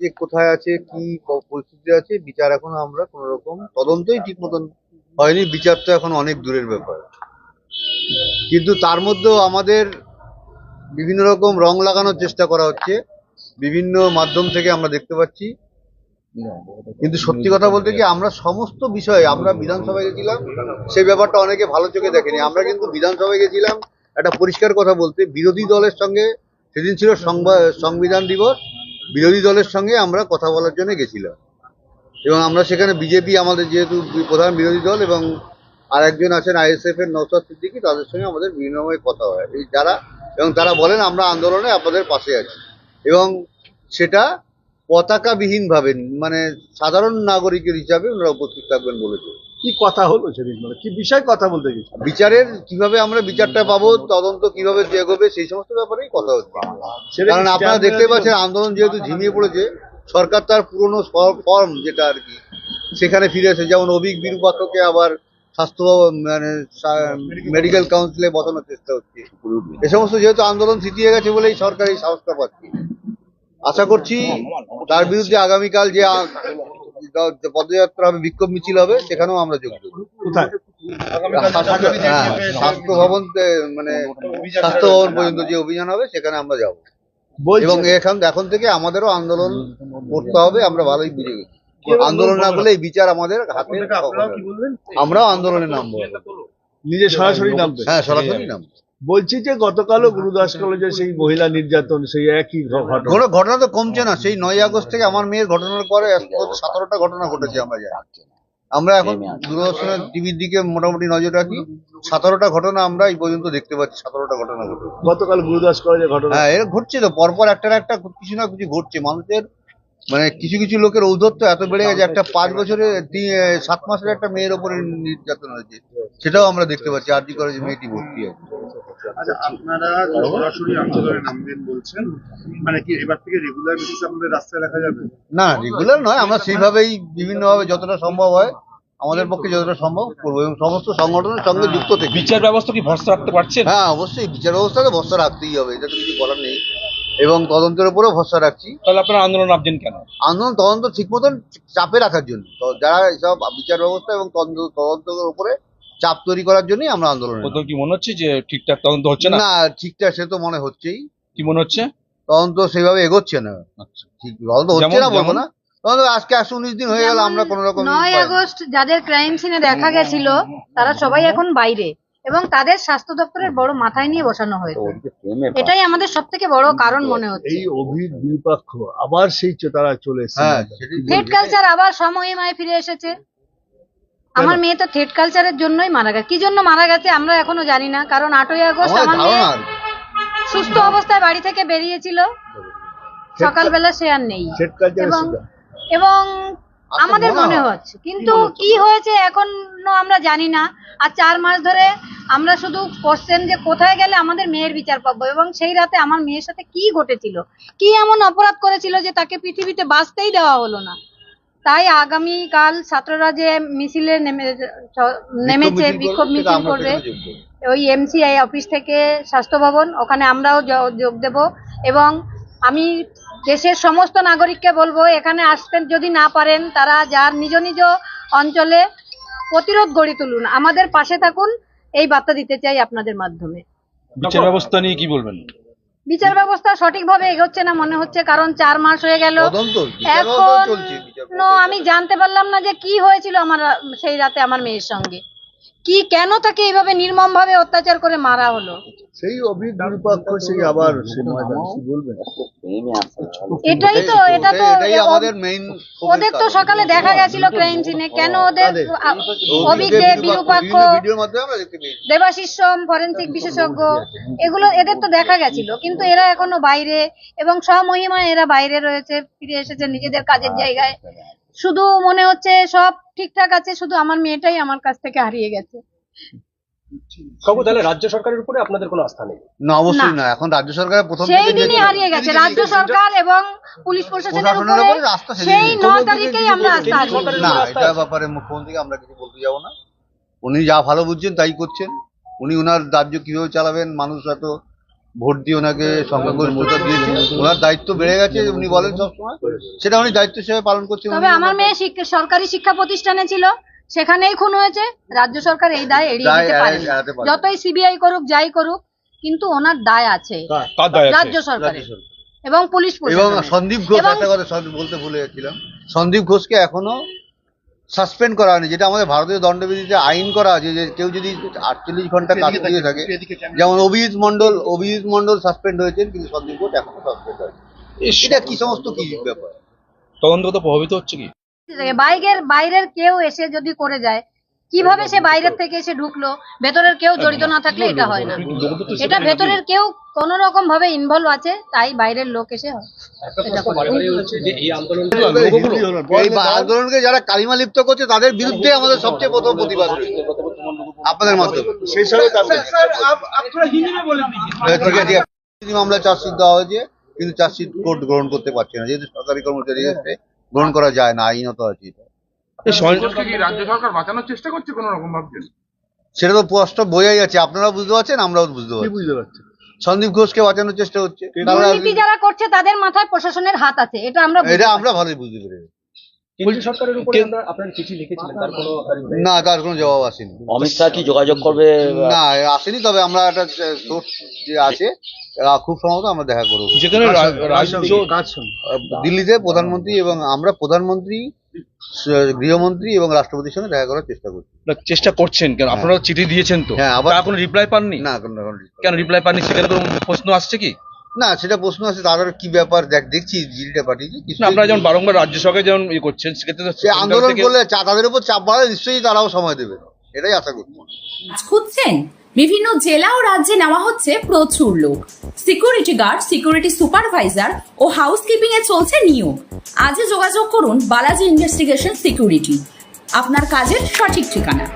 যে কোথায় আছে, কি পরিস্থিতি আছে, বিচার এখনও আমরা কোন রকম তদন্তই ঠিক মতন হয়নি। বিচার তো এখন অনেক দূরের ব্যাপার। কিন্তু তার মধ্যেও আমাদের বিভিন্ন রকম রং লাগানোর চেষ্টা করা হচ্ছে। বিভিন্ন মাধ্যম থেকে আমরা দেখতে পাচ্ছি। কিন্তু সত্যি কথা বলতে কি, আমরা সমস্ত বিষয়ে, আমরা বিধানসভায় গেছিলাম সেই ব্যাপারটা অনেকে ভালো চোখে দেখেনি। আমরা কিন্তু বিধানসভায় গেছিলাম, একটা পরিষ্কার কথা বলতে, বিরোধী দলের সঙ্গে, সেদিন ছিল সংবা- সংবিধান দিবস বিরোধী দলের সঙ্গে আমরা কথা বলার জন্য গেছিলাম। এবং আমরা সেখানে বিজেপি, আমাদের যেহেতু প্রধান বিরোধী দল এবং আর একজন আছেন আইএসএফ এর নৌসাদ সিদ্দিকী, তাদের সঙ্গে আমাদের বিভিন্নভাবে কথা হয়। এই যারা, এবং তারা বলেন, আমরা আন্দোলনে আপনাদের পাশে আছি। এবং সেটা পতাকাবিহীন ভাবে মানে সাধারণ নাগরিকের হিসাবে ওনারা উপস্থিত থাকবেন বলেছে। কি কথা হলো সেদিন? মানে কি বিষয় কথা বলতে গেছি? বিচারের কীভাবে আমরা বিচারটা পাবো তদন্ত কীভাবে এগোবে সেই সমস্ত ব্যাপারেই কথা হচ্ছে। কারণ আপনারা দেখতে পাচ্ছেন আন্দোলন যেহেতু ঝিমিয়ে পড়েছে সরকার তার পুরনো ফর্ম যেটা আর কি সেখানে ফিরে এসে যেমন অভিক বিরূপাক্ষকে আবার স্বাস্থ্য মানে মেডিকেল কাউন্সিলে বসানোর চেষ্টা হচ্ছে। এ সমস্ত যেহেতু আন্দোলন থিতিয়ে গেছে বলেই সরকার এই সাহসটা পাচ্ছে। আশা করছি তার বিরুদ্ধে আগামীকাল যে পদযাত্রা হবে বিক্ষোভ মিছিল হবে সেখানেও আমরা যোগ দেবো। স্বাস্থ্য হ্যাঁ, ভবন মানে স্বাস্থ্য ভবন পর্যন্ত যে অভিযান হবে সেখানে আমরা যাব। এবং এখন এখন থেকে আমাদেরও আন্দোলন করতে হবে আমরা ভালোই বুঝে গেছি। আন্দোলন না করলে এই বিচার আমাদের হাতে। আমরাও আন্দোলনে নামবো। নিজে সরাসরি নামবে। হ্যাঁ সরাসরি নামবো। বলছি যে গতকালও গুরুদাস কলেজে সেই মহিলা নির্যাতন সেই একই ঘটনা। ঘটনা তো কমছে না। সেই নয় আগস্ট থেকে আমার মেয়ের ঘটনার পরে সতেরোটা ঘটনা ঘটেছে আমরা জানি। আমরা এখন দূরদর্শনের টিভির দিকে মোটামুটি নজর রাখি। সতেরোটা ঘটনা আমরা এই পর্যন্ত দেখতে পাচ্ছি সতেরোটা ঘটনা ঘটেছে গতকাল গুরুদাস কলেজে ঘটনা। হ্যাঁ এর ঘটছে তো। পরপর একটা না একটা কিছু না কিছু ঘটছে। মানুষের মানে কিছু কিছু লোকের ঔদ্ধত্য এত বেড়ে গেছে। একটা পাঁচ বছরের সাত মাসের একটা মেয়ের ওপরে নির্যাতন হয়েছে। সেটাও আমরা দেখতে পাচ্ছি। আরজি করে যে মেয়েটি ভর্তি আছে। আচ্ছা আপনারা সরাসরি আন্দোলনে নামবেন বলছেন মানে কি এবার থেকে রেগুলার বেসিস রাস্তায় দেখা যাবে? না রেগুলার নয় আমরা সেইভাবেই বিভিন্নভাবে যতটা সম্ভব হয় আমাদের পক্ষে যতটা সম্ভব করব এবং সমস্ত সংগঠনের সঙ্গে যুক্ত থেকে। বিচার ব্যবস্থা কি ভরসা রাখতে পারছেন? হ্যাঁ অবশ্যই বিচার ব্যবস্থাকে ভরসা রাখতেই হবে এটা তো কিছু করার নেই। এবং তদন্তের উপরেও ভরসা রাখছি। তাহলে আপনারা আন্দোলন নামছেন কেন? আন্দোলন তদন্ত ঠিক মতন চাপে রাখার জন্য। যারা এসব বিচার ব্যবস্থা এবং তদন্ত তদন্তের উপরে চাপ তৈরি করার জন্যই আমরা আন্দোলন কোথাও কি মনে হচ্ছে যে ঠিকঠাক তদন্ত হচ্ছে না? না ঠিকঠাক সে তো মনে হচ্ছেই। কি মনে হচ্ছে? তদন্ত সেভাবে এগোচ্ছে না। আচ্ছা। ঠিক তদন্ত হচ্ছে না বলব না। তদন্ত আজকে একশো উনিশ দিন হয়ে গেল আমরা কোনো রকম নয় আগস্ট যাদের ক্রাইম সিনে দেখা গেছিল তারা সবাই এখন বাইরে এবং তাদের স্বাস্থ্য দপ্তরের বড় মাথায় নিয়ে বসানো হয়েছে। এটাই আমাদের সব থেকে বড় কারণ মনে হচ্ছে। এই অভির বিপক্ষ আবার সেই তারা চলে এসেছে। হ্যাঁ। কালচার আবার সমহিমায় ফিরে এসেছে। আমার মেয়ে তো থেট কালচারের জন্যই মারা গেছে। কি জন্য মারা গেছে আমরা এখনও জানি না কারণ আটই আগস্ট আমার মেয়ে। সুস্থ অবস্থায় বাড়ি থেকে বেরিয়েছিল। সকালবেলা সে আর নেই। এবং এবং আচ্ছা, আমাদের মনে মনে হচ্ছে কিন্তু কি হয়েছে এখনও আমরা জানি না। আর চার মাস ধরে আমরা শুধু কোশ্চেন যে কোথায় গেলে আমাদের মেয়ের বিচার পাবো এবং সেই রাতে আমার মেয়ের সাথে কি ঘটেছিল? কি এমন অপরাধ করেছিল যে তাকে পৃথিবীতে বাঁচতেই দেওয়া হলো না? তাই আগামী কাল ছাত্ররা যে মিছিলে নেমে নেমেছে বিক্ষোভ মিছিল করবে। ওই এমসিআই অফিস থেকে স্বাস্থ্য ভবন ওখানে আমরাও যোগ দেব। এবং আমি দেশের সমস্ত নাগরিককে বলব এখানে আসতেন যদি না পারেন তারা যার নিজ নিজ অঞ্চলে প্রতিরোধ গড়ে তুলুন। আমাদের পাশে থাকুন এই বার্তা দিতে চাই আপনাদের মাধ্যমে। বিচার ব্যবস্থা নিয়ে কি বলবেন? বিচার ব্যবস্থা সঠিকভাবে এগোচ্ছে না মনে হচ্ছে কারণ চার মাস হয়ে গেল। এখন আমি জানতে পারলাম না যে কি হয়েছিল আমার সেই রাতে আমার মেয়ের সঙ্গে। কি কেন তাকে এইভাবে নির্মম ভাবে অত্যাচার করে মারা হলো? সেই বিপক্ষ সেই আবার সে ময়দান কি বলবেন এটাই তো এটা তো এটাই আমাদের মেইন ওদের তো সকালে দেখা গেছিল ক্রাইম সিনে কেন ওদের আমরা দেখতে পেয়েছি। দেবাশিস সোম ফরেন্সিক বিশেষজ্ঞ এগুলো এদের তো দেখা গেছিল। কিন্তু এরা এখনও বাইরে এবং স্বমহিমায় এরা বাইরে রয়েছে ফিরে এসেছে নিজেদের কাজের জায়গায়। শুধু মনে হচ্ছে সব ঠিকঠাক আছে শুধু আমার মেয়েটাই আমার কাছ থেকে হারিয়ে গেছে। কাকু তাহলে রাজ্য সরকারের উপরে আপনাদের কোনো আস্থা নেই? না অবশ্যই না। না এখন রাজ্য সরকারের প্রথম সেই দিনই হারিয়ে গেছে। রাজ্য সরকার এবং পুলিশ প্রশাসনের উপরে। সেই ন তারিখেই আমরা আস্থা হারিয়ে না এটা ব্যাপারে মুখ্যমন্ত্রীকে আমরা কিছু বলতে যাব না। উনি যা ভালো বুঝছেন তাই করছেন। উনি ওনার রাজ্য কীভাবে চালাবেন মানুষ এত ভোট দিয়ে ওনাকে সংখ্যাগরিষ্ঠতা দিয়েছে ওনার দায়িত্ব বেড়ে গেছে উনি বলেন সবসময়। সেটা উনি দায়িত্ব হিসেবে পালন করছেন তবে আমার মেয়ে সরকারি শিক্ষা প্রতিষ্ঠানে ছিল সেখানেই খুন হয়েছে। রাজ্য সরকার এই দায় এড়িয়ে দায় দিতে পারে। যতই সিবিআই করুক যাই করুক কিন্তু ওনার দায় আছে। রাজ্য সরকারের। সরকার। এবং পুলিশ এবং সন্দীপ ঘোষ একটা কথা বলতে ভুলে গেছিলাম। সন্দীপ ঘোষকে এখনও সাসপেন্ড করা হয়নি যেটা আমাদের ভারতীয় দণ্ডবিধিতে আইন করা আছে যে কেউ যদি আটচল্লিশ ঘণ্টা কাজ দিয়ে থাকে যেমন অভিজিৎ মন্ডল অভিজিৎ মন্ডল সাসপেন্ড হয়েছেন কিন্তু সন্দীপ ঘোষ এখনও সাসপেন্ড হয়নি। ইস, এটা কি সমস্ত কি ব্যাপার? তদন্ত তো প্রভাবিত হচ্ছে কি? বাইরের বাইরের কেউ এসে যদি করে যায় কীভাবে সে বাইরের থেকে এসে ঢুকলো? ভেতরের কেউ জড়িত না থাকলে এটা হয় না। এটা ভেতরের কেউ কোন রকম ভাবে ইনভলভ আছে তাই বাইরের লোক এসে হয়। এই আন্দোলনকে যারা কালিমা লিপ্ত করছে তাদের বিরুদ্ধে আমাদের সবচেয়ে প্রথম প্রতিবাদ আপনাদের মাধ্যমে সেই। তিন মামলা চার্জশিট দেওয়া হয়েছে কিন্তু চার্জশিট কোর্ট গ্রহণ করতে পারছে না। যেহেতু সরকারি কর্মচারী ক্ষেত্রে গ্রহণ করা যায় না আইনত আছে রাজ্য সরকার বাঁচানোর চেষ্টা করছে কোন রকম ভাবছেন? সেটা তো স্পষ্ট বোঝাই যাচ্ছে। আপনারা বুঝতে পারছেন আমরাও বুঝতে কি পারছি বুঝতে পারছি সন্দীপ ঘোষকে বাঁচানোর চেষ্টা হচ্ছে। দুর্নীতি যারা করছে তাদের মাথায় প্রশাসনের হাত আছে এটা আমরা এটা আমরা ভালোই বুঝতে পেরেছি। কেন্দ্রীয় সরকারের উপরে আমরা আপনার চিঠি লিখেছিলেন তার কোনো না তার কোনো জবাব আসেনি। অমিত শাহ কি যোগাযোগ করবে? না আসেনি তবে আমরা একটা সোর্স যে আছে খুব সম্ভবত আমরা দেখা করব। যেখানে দিল্লিতে প্রধানমন্ত্রী এবং আমরা প্রধানমন্ত্রী গৃহমন্ত্রী এবং রাষ্ট্রপতির সঙ্গে দেখা করার চেষ্টা করছি। চেষ্টা করছেন কেন? আপনারা চিঠি দিয়েছেন তো? হ্যাঁ, আবার- এখন রিপ্লাই পাননি? না কোনো কোনো- কেন রিপ্লাই পাননি? সেখানে তো প্রশ্ন আসছে কি? না সেটা প্রশ্ন আছে তাদের কি ব্যাপার? দেখ দেখছি জিলটা পাঠিয়েছি কিছু না আপনারা যেমন বারংবার রাজ্য সরকার যেমন ইয়ে করছেন সেক্ষেত্রে সে আন্দোলন করলে তাদের উপর চাপ বাড়ালে নিশ্চয়ই তারাও সময় দেবে। এটাই আশা করছি। খুঁজছেন? বিভিন্ন জেলা ও রাজ্যে নেওয়া হচ্ছে প্রচুর লোক। সিকিউরিটি গার্ড সিকিউরিটি সুপারভাইজার ও হাউসকিপিং এ চলছে নিয়োগ। আজই যোগাযোগ করুন বালাজি ইনভেস্টিগেশন সিকিউরিটি আপনার কাজের সঠিক ঠিকানা।